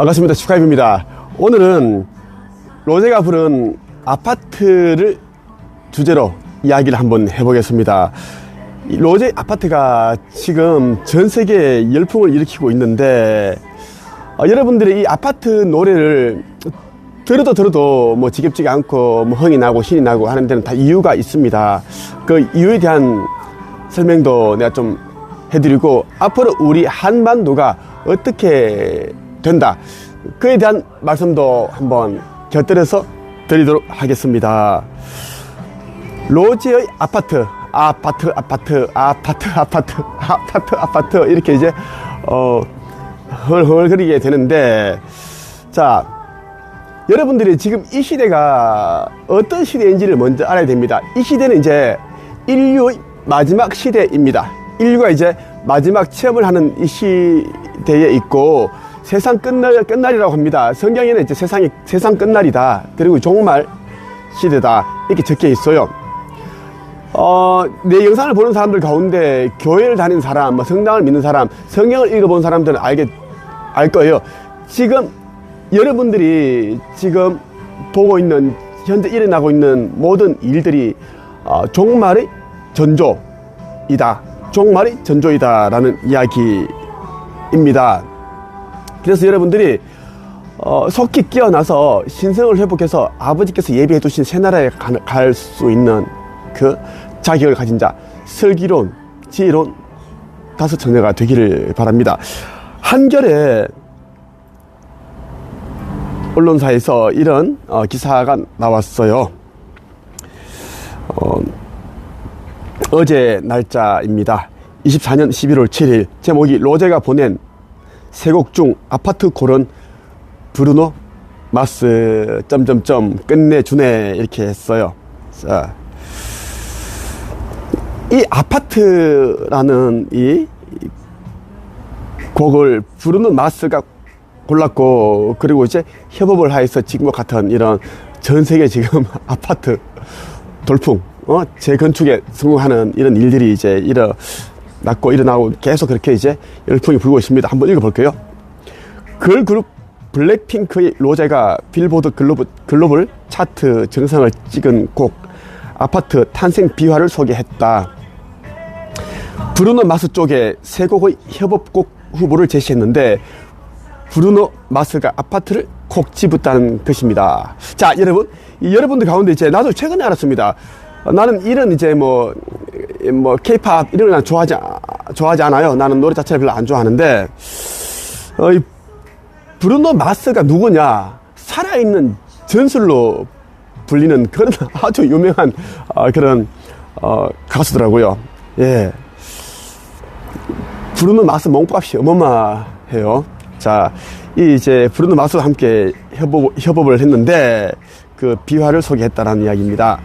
반갑습니다. 축하입니다. 오늘은 로제가 부른 아파트를 주제로 이야기를 한번 해보겠습니다. 이 로제 아파트가 지금 전 세계에 열풍을 일으키고 있는데 어, 여러분들이 이 아파트 노래를 들어도 들어도 뭐 지겹지가 않고 뭐 흥이 나고 신이 나고 하는 데는 다 이유가 있습니다. 그 이유에 대한 설명도 내가 좀 해드리고 앞으로 우리 한반도가 어떻게 된다 그에 대한 말씀도 한번 곁들여서 드리도록 하겠습니다. 로지의 아파트, 아파트, 아파트, 아파트, 아파트, 아파트, 아파트 이렇게 이제 어 헐헐거리게 되는데 자 여러분들이 지금 이 시대가 어떤 시대인지를 먼저 알아야 됩니다. 이 시대는 이제 인류의 마지막 시대입니다. 인류가 이제 마지막 체험을 하는 이 시대에 있고 세상 끝날, 끝날이라고 합니다. 성경에는 이제 세상이, 세상 끝날이다. 그리고 종말 시대다. 이렇게 적혀 있어요. 어, 내 영상을 보는 사람들 가운데 교회를 다니는 사람, 뭐 성당을 믿는 사람, 성경을 읽어본 사람들은 알게, 알 거예요. 지금 여러분들이 지금 보고 있는, 현재 일어나고 있는 모든 일들이 어, 종말의 전조이다. 종말의 전조이다라는 이야기입니다. 그래서 여러분들이 어, 속히 깨어나서 신성을 회복해서 아버지께서 예비해 두신 새 나라에 갈 수 있는 그 자격을 가진 자, 슬기로운, 지혜로운 다섯 처녀가 되기를 바랍니다. 한결에 언론사에서 이런 어, 기사가 나왔어요. 어, 어제 날짜입니다. 24년 11월 7일 제목이 로제가 보낸 세곡중 아파트 고른 브루노 마스 점점점 끝내주네 이렇게 했어요. 자, 이 아파트라는 이 곡을 브루노 마스가 골랐고 그리고 이제 협업을 하여서 지금과 같은 이런 전 세계 지금 아파트 돌풍 어 재건축에 성공하는 이런 일들이 이제 일어 났고 일어나고 계속 그렇게 이제 열풍이 불고 있습니다. 한번 읽어볼게요. 걸 그룹 블랙핑크의 로제가 빌보드 글로벌, 글로벌 차트 정상을 찍은 곡 아파트 탄생 비화를 소개했다. 브루노 마스 쪽에 세 곡의 협업곡 후보를 제시했는데 브루노 마스가 아파트를 콕 집었다는 것입니다. 자, 여러분, 이 여러분들 가운데 이제 나도 최근에 알았습니다. 어, 나는 이런 이제 뭐, 뭐, 케이팝 이런 걸 난 좋아하지, 좋아하지 않아요. 나는 노래 자체를 별로 안 좋아하는데, 어, 이 브루노 마스가 누구냐? 살아있는 전술로 불리는 그런 아주 유명한 어, 그런 어, 가수더라고요. 예. 브루노 마스 몸값이 어마어마해요. 자, 이 이제 브루노 마스와 함께 협업, 협업을 했는데 그 비화를 소개했다는 이야기입니다.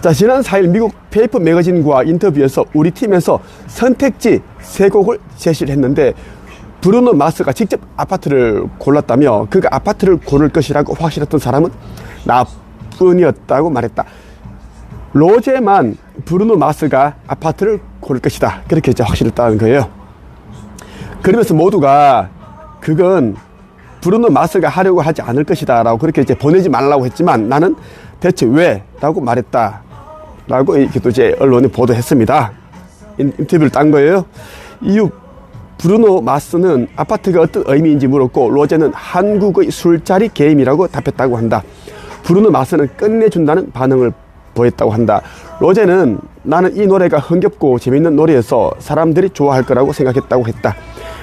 자, 지난 4일 미국 페이퍼 매거진과 인터뷰에서 우리 팀에서 선택지 세 곡을 제시를 했는데 브루노 마스가 직접 아파트를 골랐다며 그가 아파트를 고를 것이라고 확실했던 사람은 나뿐이었다고 말했다. 로제만 브루노 마스가 아파트를 고를 것이다. 그렇게 이제 확실했다는 거예요. 그러면서 모두가 그건 브루노 마스가 하려고 하지 않을 것이다. 라고 그렇게 이제 보내지 말라고 했지만 나는 대체 왜? 라고 말했다. 라고 이렇게 또 이제 언론이 보도했습니다. 인, 인터뷰를 딴 거예요. 이후 브루노 마스는 아파트가 어떤 의미인지 물었고 로제는 한국의 술자리 게임이라고 답했다고 한다. 브루노 마스는 끝내준다는 반응을 보였다고 한다. 로제는 나는 이 노래가 흥겹고 재밌는 노래여서 사람들이 좋아할 거라고 생각했다고 했다.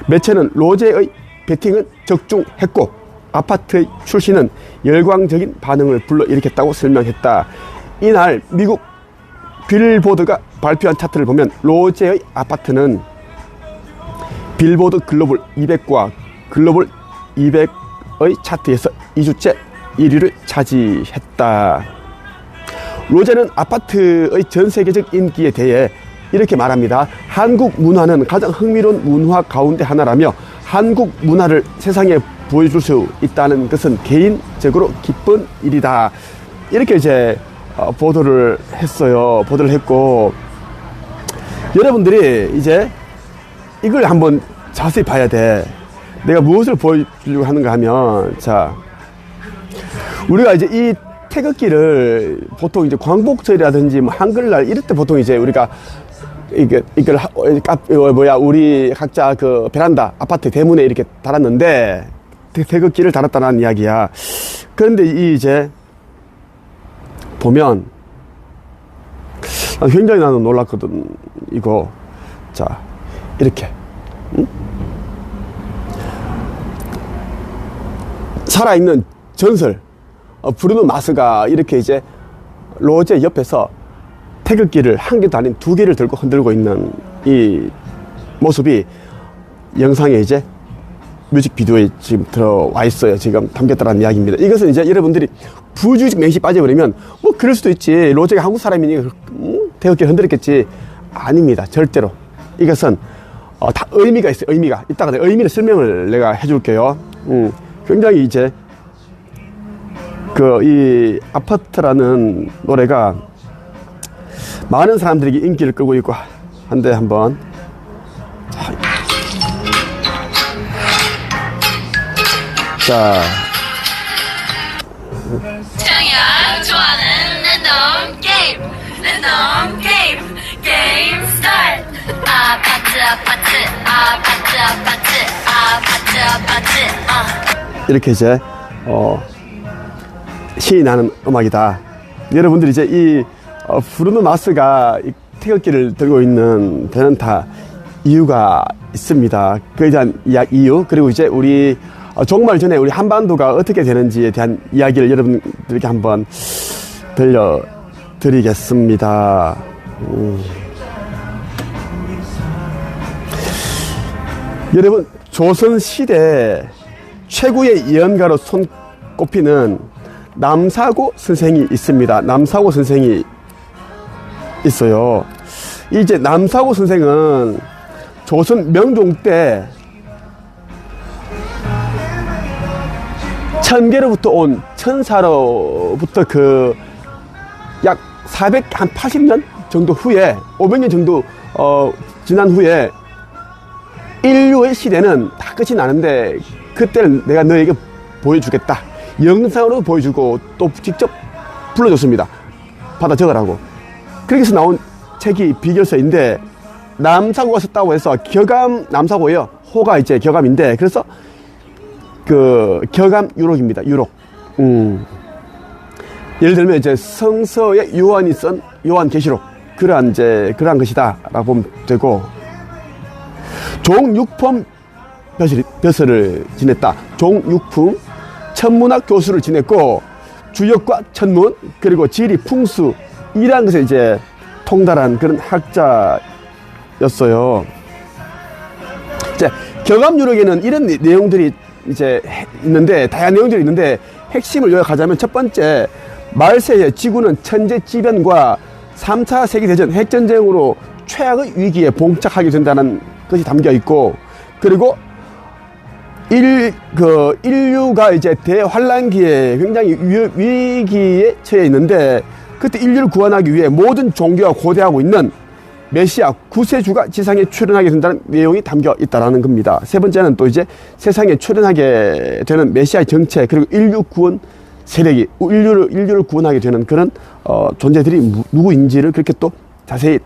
매체는 로제의 배팅은 적중했고 아파트의 출시는 열광적인 반응을 불러일으켰다고 설명했다. 이날 미국 빌보드가 발표한 차트를 보면 로제의 아파트는 빌보드 글로벌 200과 글로벌 200의 차트에서 2주째 1위를 차지했다. 로제는 아파트의 전 세계적 인기에 대해 이렇게 말합니다. 한국 문화는 가장 흥미로운 문화 가운데 하나라며 한국 문화를 세상에 보여줄 수 있다는 것은 개인적으로 기쁜 일이다. 이렇게 이제 어, 보도를 했어요. 보도를 했고 여러분들이 이제 이걸 한번 자세히 봐야 돼. 내가 무엇을 보여주려고 하는가 하면, 자, 우리가 이제 이 태극기를 보통 이제 광복절이라든지 뭐 한글날 이럴 때 보통 이제 우리가 이게 이걸 하- 어, 카- 어, 뭐야 우리 각자 그 베란다 아파트 대문에 이렇게 달았는데 태- 태극기를 달았다는 이야기야. 그런데 이 이제 보면 아, 굉장히 나는 놀랐거든 이거 자 이렇게 응? 살아있는 전설 어, 브루노 마스가 이렇게 이제 로제 옆에서 태극기를 한 개도 아닌 두 개를 들고 흔들고 있는 이 모습이 영상에 이제 뮤직비디오에 지금 들어와 있어요. 지금 담겼다는 이야기입니다. 이것은 이제 여러분들이 부주의식 맹시 빠져버리면 뭐 그럴 수도 있지. 로제가 한국 사람이니 음, 태극기를 흔들었겠지. 아닙니다. 절대로. 이것은 어, 다 의미가 있어요. 의미가. 이따가 내가 의미를 설명을 내가 해줄게요. 음, 굉장히 이제 그 이 아파트라는 노래가 많은 사람들에게 인기를 끌고 있고 한데 한번 자 어. 이렇게 이제 어 신이 나는 음악이다. 여러분들이 이제 이 어, 브루노 마스가 이 태극기를 들고 있는 데는 다 이유가 있습니다. 그에 대한 이야, 이유 그리고 이제 우리 어, 정말 전에 우리 한반도가 어떻게 되는지에 대한 이야기를 여러분들에게 한번 들려드리겠습니다. 음. 여러분 조선 시대 최고의 예언가로 손꼽히는 남사고 선생이 있습니다. 남사고 선생이 있어요. 이제 남사고 선생은 조선 명종 때 천계로부터 온 천사로부터 그 약 400, 한 80년 정도 후에, 500년 정도, 어, 지난 후에 인류의 시대는 다 끝이 나는데 그때를 내가 너에게 보여주겠다. 영상으로 보여주고 또 직접 불러줬습니다. 받아 적으라고. 해서 나온 책이 비결서인데 남사고가 썼다고 해서 겨감 남사고예요. 호가 이제 겨감인데 그래서 그 겨감 유록입니다. 유록. 음. 예를 들면 이제 성서의 요한이 쓴 요한 계시록 그러한 이제 그러한 것이다라고 보면 되고 종육품 벼슬, 벼슬을 지냈다. 종육품 천문학 교수를 지냈고 주역과 천문 그리고 지리 풍수 이러한 것에 이제 통달한 그런 학자였어요. 이제 경암유력에는 이런 내- 내용들이 이제 해- 있는데 다양한 내용들이 있는데 핵심을 요약하자면 첫 번째 말세의 지구는 천재 지변과 3차 세계대전 핵전쟁으로 최악의 위기에 봉착하게 된다는 것이 담겨 있고 그리고 일, 그, 인류가 이제 대환란기에 굉장히 위, 위기에 처해 있는데 그때 인류를 구원하기 위해 모든 종교가 고대하고 있는 메시아 구세주가 지상에 출현하게 된다는 내용이 담겨 있다라는 겁니다. 세 번째는 또 이제 세상에 출현하게 되는 메시아의 정체 그리고 인류 구원 세력이 인류를 인류를 구원하게 되는 그런 어, 존재들이 무- 누구인지를 그렇게 또 자세히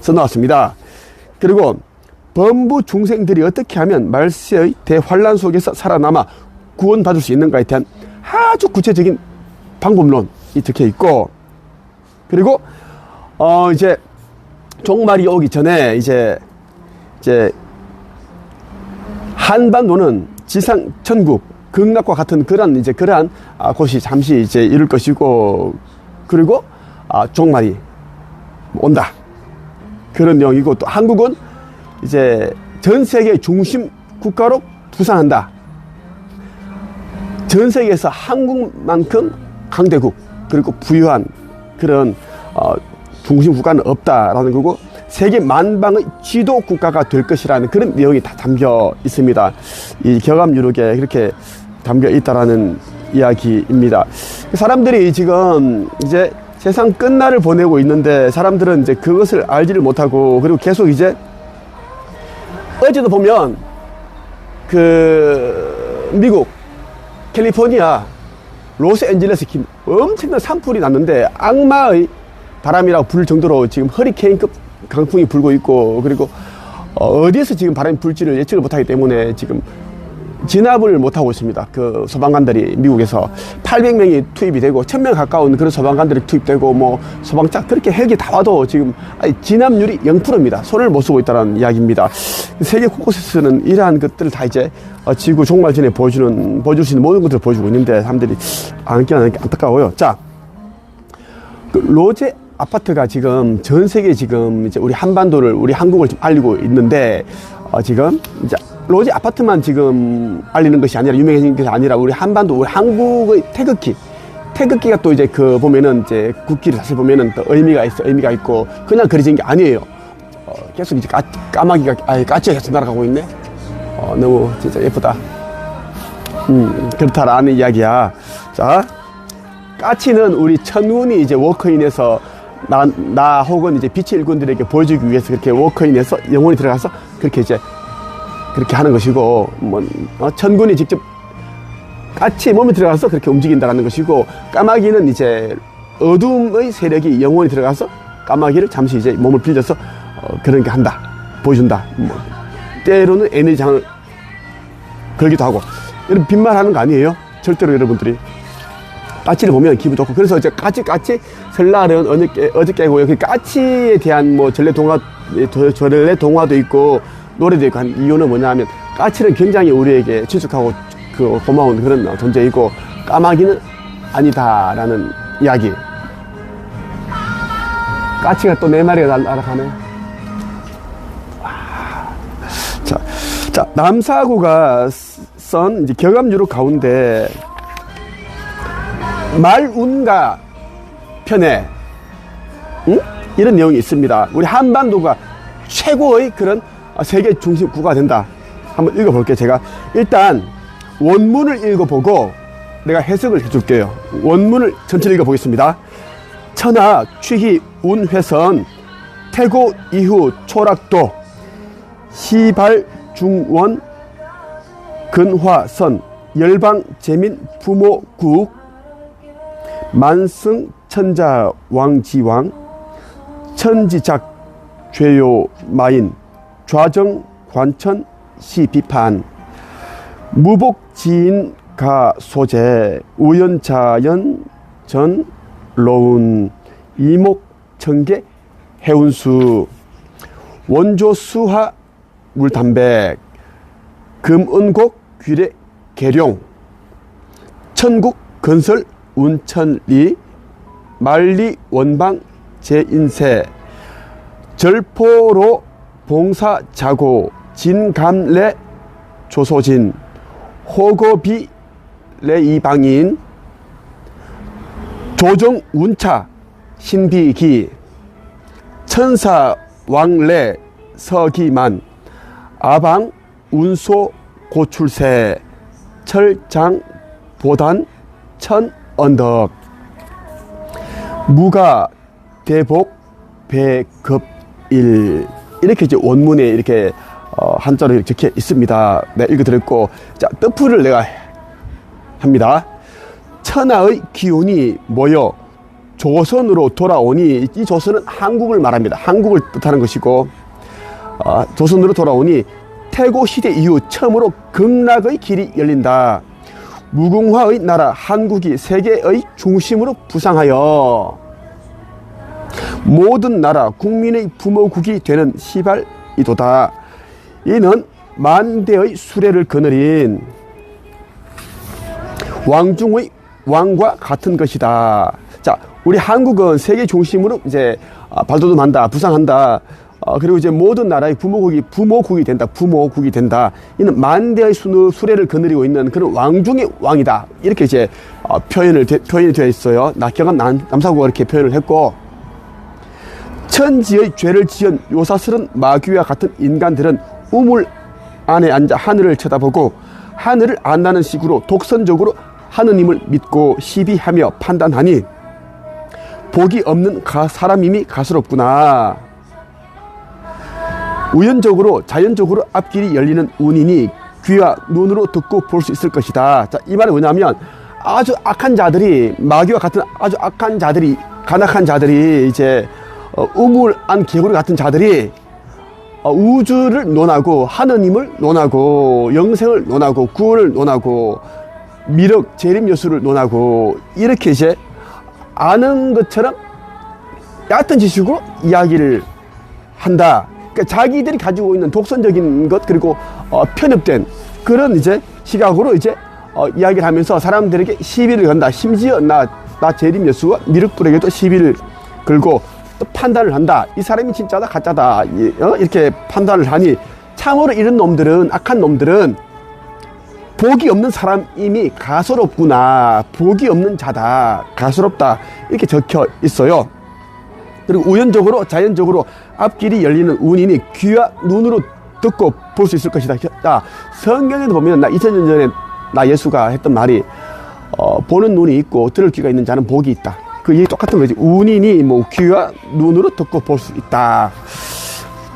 써놓았습니다. 그리고 범부 중생들이 어떻게 하면 말세의 대환란 속에서 살아남아 구원받을 수 있는가에 대한 아주 구체적인 방법론이 적혀 있고 그리고 어 이제 종말이 오기 전에 이제 이제 한반도는 지상 천국 극락과 같은 그런 이제 그러한 아, 곳이 잠시 이제 이룰 것이고 그리고 아, 종말이 온다. 그런 내용이고 또 한국은 이제 전 세계 중심 국가로 부상한다. 전 세계에서 한국만큼 강대국 그리고 부유한 그런 어, 중심 국가는 없다라는 거고 세계 만방의 지도 국가가 될 것이라는 그런 내용이 다 담겨 있습니다. 이 경암 유록에 그렇게 담겨 있다라는 이야기입니다. 사람들이 지금 이제 세상 끝날을 보내고 있는데 사람들은 이제 그것을 알지를 못하고 그리고 계속 이제 어제도 보면 그 미국 캘리포니아 로스앤젤레스 긴 엄청난 산불이 났는데 악마의 바람이라고 부를 정도로 지금 허리케인급 강풍이 불고 있고 그리고 어, 어디에서 지금 바람이 불지를 예측을 못하기 때문에 지금 진압을 못하고 있습니다. 그 소방관들이 미국에서 800명이 투입이 되고 1000명 가까운 그런 소방관들이 투입되고 뭐 소방차 그렇게 헬기 다 와도 지금 진압률이 0%입니다. 손을 못 쓰고 있다는 이야기입니다. 세계 곳곳에서는 이러한 것들을 다 이제 어, 지구 종말 전에 보여주는 보여줄 수 있는 모든 것들을 보여주고 있는데 사람들이 안 끼는 게 안타까워요. 자, 그 로제 아파트가 지금 전 세계 지금 이제 우리 한반도를 우리 한국을 좀 알리고 있는데 어, 지금 이제 로제 아파트만 지금 알리는 것이 아니라 유명해진 것이 아니라 우리 한반도 우리 한국의 태극기 태극기가 또 이제 그 보면은 이제 국기를 사실 보면은 또 의미가 있어 의미가 있고 그냥 그려진 게 아니에요. 어, 계속 이제 까, 까마귀가 아예 까치가 계속 날아가고 있네. 어, 너무 진짜 예쁘다. 음 그렇다라는 이야기야. 자 까치는 우리 천운이 이제 워커인에서 나, 나 혹은 이제 빛의 일꾼들에게 보여주기 위해서 그렇게 워커인에서 영혼이 들어가서 그렇게 이제 그렇게 하는 것이고 뭐 어, 천군이 직접 까치 몸에 들어가서 그렇게 움직인다는 것이고 까마귀는 이제 어둠의 세력이 영혼이 들어가서 까마귀를 잠시 이제 몸을 빌려서 어, 그런 게 한다 보여준다 뭐. 때로는 에너지장을 걸기도 하고. 여러분 빈말하는 거 아니에요? 절대로 여러분들이. 까치를 보면 기분 좋고. 그래서 이제 까치 까치 설날은 어저께 어저께고요. 그 까치에 대한 뭐 전래 동화 저- 전래 동화도 있고 노래도 있고 한 이유는 뭐냐 하면 까치는 굉장히 우리에게 친숙하고 그 고마운 그런 존재이고 까마귀는 아니다라는 이야기. 까치가 또 네 마리가 날- 날아가네. 자, 자 남사구가 썬 이제 경암 유로 가운데 말운가 편에 응? 이런 내용이 있습니다. 우리 한반도가 최고의 그런 세계 중심구가 된다. 한번 읽어볼게요. 제가 일단 원문을 읽어보고 내가 해석을 해줄게요. 원문을 전체를 읽어보겠습니다. 천하 취희 운회선 태고 이후 초락도 시발 중원 근화선 열방 재민 부모국 만승 천자 왕지왕 천지작 죄요 마인 좌정 관천 시 비판. 무복 지인 가 소재 우연자연 전 로운 이목 청계 해운수. 원조 수하 물담백 금은곡 귀래 계룡. 천국 건설 운천리 만리 원방 제인세. 절포로 봉사자고 진감래 조소진 호거비 레이방인 조정 운차 신비기 천사 왕래 서기만 아방 운소 고출세 철장 보단 천 언덕 무가 대복 배급일 이렇게 이제 원문에 이렇게 어, 한자로 적혀 있습니다. 네, 읽어드렸고 자 뜻풀을 내가 합니다. 천하의 기운이 모여 조선으로 돌아오니 이 조선은 한국을 말합니다. 한국을 뜻하는 것이고 아, 조선으로 돌아오니 태고 시대 이후 처음으로 극락의 길이 열린다. 무궁화의 나라 한국이 세계의 중심으로 부상하여 모든 나라 국민의 부모국이 되는 시발이도다. 이는 만대의 수레를 거느린 왕중의 왕과 같은 것이다. 자, 우리 한국은 세계 중심으로 이제 아, 발돋움한다, 부상한다. 어, 그리고 이제 모든 나라의 부모국이 부모국이 된다, 부모국이 된다. 이는 만대의 수, 수레를 거느리고 있는 그런 왕중의 왕이다. 이렇게 이제 어, 표현을 되, 표현이 되어 있어요. 낙경한 남, 남사구가 이렇게 표현을 했고 천지의 죄를 지은 요사스런 마귀와 같은 인간들은 우물 안에 앉아 하늘을 쳐다보고 하늘을 안다는 식으로 독선적으로 하느님을 믿고 시비하며 판단하니 복이 없는 가, 사람임이 가스럽구나. 우연적으로 자연적으로 앞길이 열리는 운이니 귀와 눈으로 듣고 볼 수 있을 것이다. 자, 이 말은 뭐냐면 아주 악한 자들이 마귀와 같은 아주 악한 자들이 간악한 자들이 이제 어, 우물안 개구리 같은 자들이 어, 우주를 논하고 하느님을 논하고 영생을 논하고 구원을 논하고 미륵 재림 여수를 논하고 이렇게 이제 아는 것처럼 얕은 지식으로 이야기를 한다. 그러니까 자기들이 가지고 있는 독선적인 것 그리고 어, 편협된 그런 이제 시각으로 이제 어, 이야기를 하면서 사람들에게 시비를 건다. 심지어 나, 나 재림 여수와 미륵불에게도 시비를 걸고 또 판단을 한다. 이 사람이 진짜다 가짜다 이- 어? 이렇게 판단을 하니 참으로 이런 놈들은 악한 놈들은 복이 없는 사람임이 가소롭구나. 복이 없는 자다. 가소롭다. 이렇게 적혀 있어요. 그리고 우연적으로 자연적으로 앞길이 열리는 운이니 귀와 눈으로 듣고 볼 수 있을 것이다. 자, 성경에도 보면 나 2000년 전에 나 예수가 했던 말이 어, 보는 눈이 있고 들을 귀가 있는 자는 복이 있다. 그 얘기 똑같은 거지. 운이니 뭐 귀와 눈으로 듣고 볼 수 있다.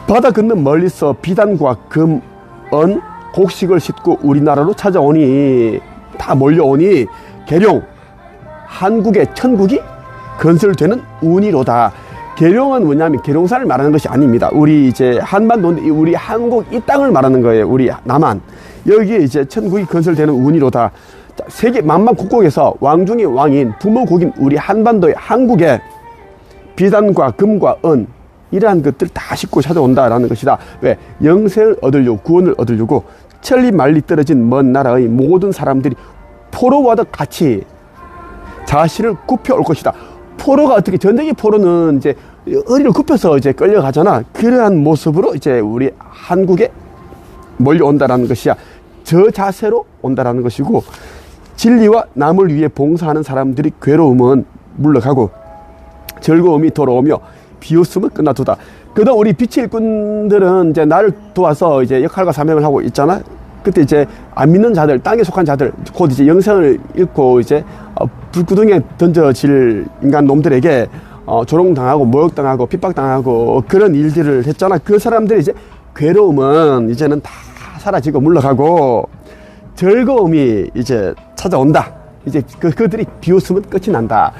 바다 건너 멀리서 비단과 금, 은, 곡식을 싣고 우리나라로 찾아오니 다 몰려오니 계룡 한국의 천국이 건설되는 운이로다. 계룡은 뭐냐면 계룡산을 말하는 것이 아닙니다. 우리 이제 한반도인데 우리 한국 이 땅을 말하는 거예요. 우리 남한 여기에 이제 천국이 건설되는 운이로다. 자, 세계 만만 국곡에서 왕 중의 왕인 부모국인 우리 한반도의 한국에 비단과 금과 은 이러한 것들 다 싣고 찾아온다라는 것이다. 왜 영생을 얻으려고 구원을 얻으려고 천리 말리 떨어진 먼 나라의 모든 사람들이 포로와도 같이 자신을 굽혀 올 것이다. 포로가 어떻게 전쟁의 포로는 이제 허리를 굽혀서 이제 끌려가잖아. 그러한 모습으로 이제 우리 한국에 몰려온다라는 것이야. 저 자세로 온다라는 것이고 진리와 남을 위해 봉사하는 사람들이 괴로움은 물러가고 즐거움이 돌아오며 비웃음은 끝나두다. 그동안 우리 빛의 일꾼들은 이제 나를 도와서 이제 역할과 사명을 하고 있잖아. 그때 이제 안 믿는 자들, 땅에 속한 자들, 곧 이제 영생을 잃고 이제 어, 불구덩이에 던져질 인간 놈들에게 어, 조롱당하고 모욕당하고 핍박당하고 그런 일들을 했잖아. 그 사람들이 이제 괴로움은 이제는 다 사라지고 물러가고 즐거움이 이제 찾아온다. 이제 그, 그들이 비웃으면 끝이 난다.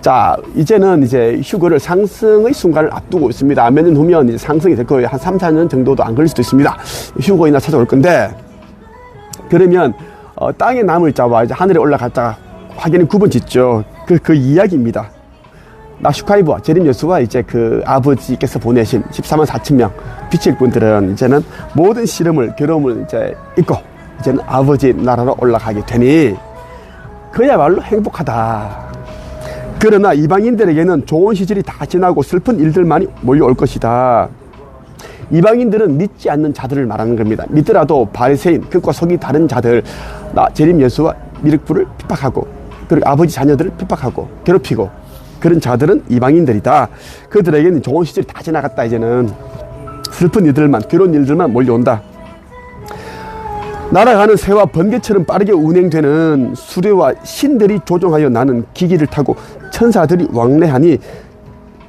자, 이제는 이제 휴거를 상승의 순간을 앞두고 있습니다. 몇 년 후면 상승이 될 거예요. 한 3, 4년 정도도 안 걸릴 수도 있습니다. 휴거이나 찾아올 건데, 그러면, 어, 땅에 남을 자와 이제 하늘에 올라갔다가 확연히 구분 짓죠. 그, 그 이야기입니다. 나슈카이브와 제림 여수와 이제 그 아버지께서 보내신 14만 4천 명 빛의 분들은 이제는 모든 시름을 괴로움을 이제 잊고 이제는 아버지 나라로 올라가게 되니 그야말로 행복하다. 그러나 이방인들에게는 좋은 시절이 다 지나고 슬픈 일들만이 몰려올 것이다. 이방인들은 믿지 않는 자들을 말하는 겁니다. 믿더라도 바리새인, 극과 속이 다른 자들, 나 재림 예수와 미륵불을 핍박하고 그리고 아버지 자녀들을 핍박하고 괴롭히고 그런 자들은 이방인들이다. 그들에게는 좋은 시절이 다 지나갔다. 이제는 슬픈 일들만 괴로운 일들만 몰려온다. 날아가는 새와 번개처럼 빠르게 운행되는 수레와 신들이 조종하여 나는 기기를 타고 천사들이 왕래하니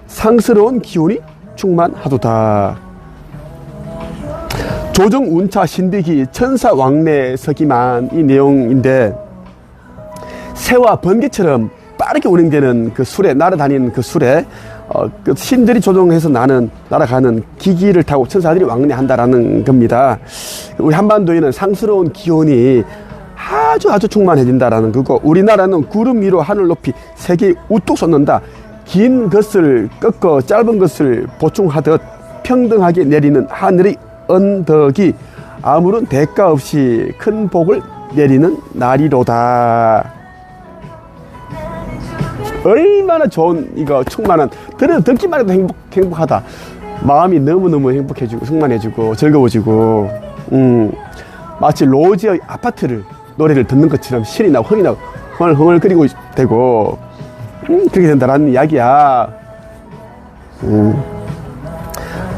상스러운 기운이 충만하도다. 조정 운차 신비기 천사 왕래 서기만 이 내용인데 새와 번개처럼 빠르게 운행되는 그 수레 날아다니는 그 수레 어, 그 신들이 조종해서 나는 날아가는 기기를 타고 천사들이 왕래한다라는 겁니다. 우리 한반도에는 상스러운 기온이 아주 아주 충만해진다라는 거고 우리나라는 구름 위로 하늘 높이 세계 우뚝 솟는다. 긴 것을 꺾어 짧은 것을 보충하듯 평등하게 내리는 하늘의 언덕이 아무런 대가 없이 큰 복을 내리는 날이로다. 얼마나 좋은 이거 충만한 들어 듣기만 해도 행복 행복하다. 마음이 너무 너무 행복해지고 충만해지고 즐거워지고 음 마치 로지의 아파트를 노래를 듣는 것처럼 신이 나고 흥이 나고 흥얼흥얼거리고 되고 음, 그렇게 된다라는 이야기야. 음.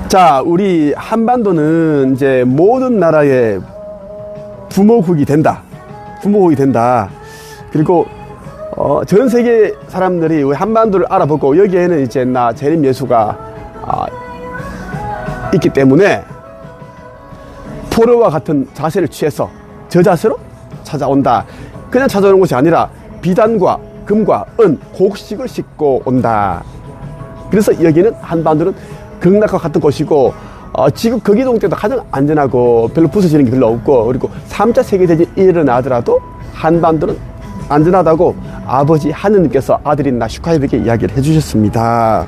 자, 우리 한반도는 이제 모든 나라의 부모국이 된다. 부모국이 된다. 그리고 어, 전 세계 사람들이 우리 한반도를 알아보고 여기에는 이제 나 재림 예수가 아, 있기 때문에 포로와 같은 자세를 취해서 저 자세로 찾아온다. 그냥 찾아오는 것이 아니라 비단과 금과 은, 곡식을 싣고 온다. 그래서 여기는 한반도는 극락과 같은 곳이고 어, 지금 거기동 때도 가장 안전하고 별로 부서지는 게 별로 없고 그리고 3차 세계대전이 일어나더라도 한반도는 안전하다고 아버지 하느님께서 아들인 나슈카이에게 이야기를 해주셨습니다.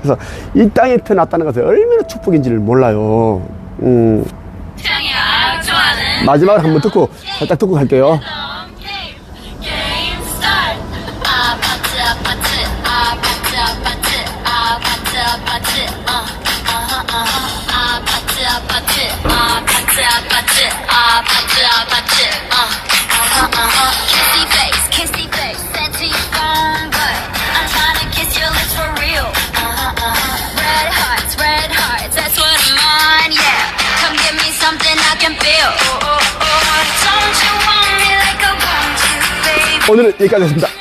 그래서 이 땅에 태어났다는 것은 얼마나 축복인지를 몰라요. 음, 좋아하는 마지막으로 한번 듣고 살짝 듣고 갈게요. 오늘은 여기까지 하겠습니다.